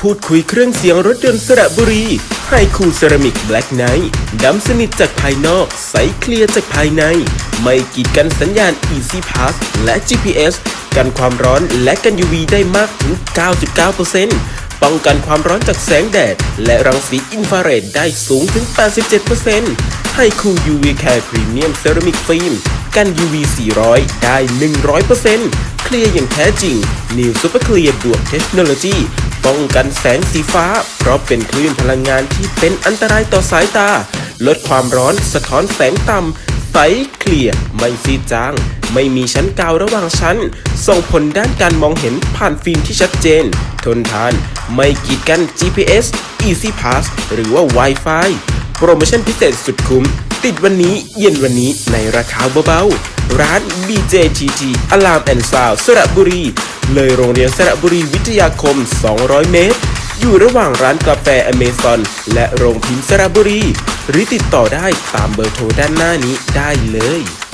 พูดคุยเครื่องเสียงรถยนต์สระบุรีไฮคูเซรามิกแบล็กไนท์ดำสนิทจากภายนอก ใสเคลียร์จากภายใน ไม่กีดกันสัญญาณ Easy Pass และ GPS กันความร้อนและกัน UV ได้มากถึง 99%ป้องกันความร้อนจากแสงแดด และรังสีอินฟราเรดได้สูงถึง 87%ไฮคู UV Care Premium Ceramic Film กัน UV 400 ได้ 100%เคลียร์อย่างแท้จริง New Super Clear บวกเทคโนโลยี ป้องกันแสงสีฟ้า เพราะเป็นคลื่นพลังงานที่เป็นอันตรายต่อสายตา ลดความร้อนสะท้อนแสงต่ำใสเคลียร์ไม่ซีดจาง ไม่มีชั้นกาวระหว่างชั้น ส่งผลด้านการมองเห็นผ่านฟิล์มที่ชัดเจน ทนทาน ไม่กีดกัน GPS Easy Pass หรือว่า Wi-Fi โปรโมชั่นพิเศษสุดคุ้ม ติดวันนี้เย็นวันนี้ในราคาเบาๆ ร้าน BJTT Alarm and Sound สระบุรี เลยโรงเรียนสระบุรีวิทยาคม 200 เมตร อยู่ระหว่างร้านกาแฟอเมซอนและโรงพิมพ์สระบุรี หรือติดต่อได้ตามเบอร์โทรด้านหน้านี้ได้เลย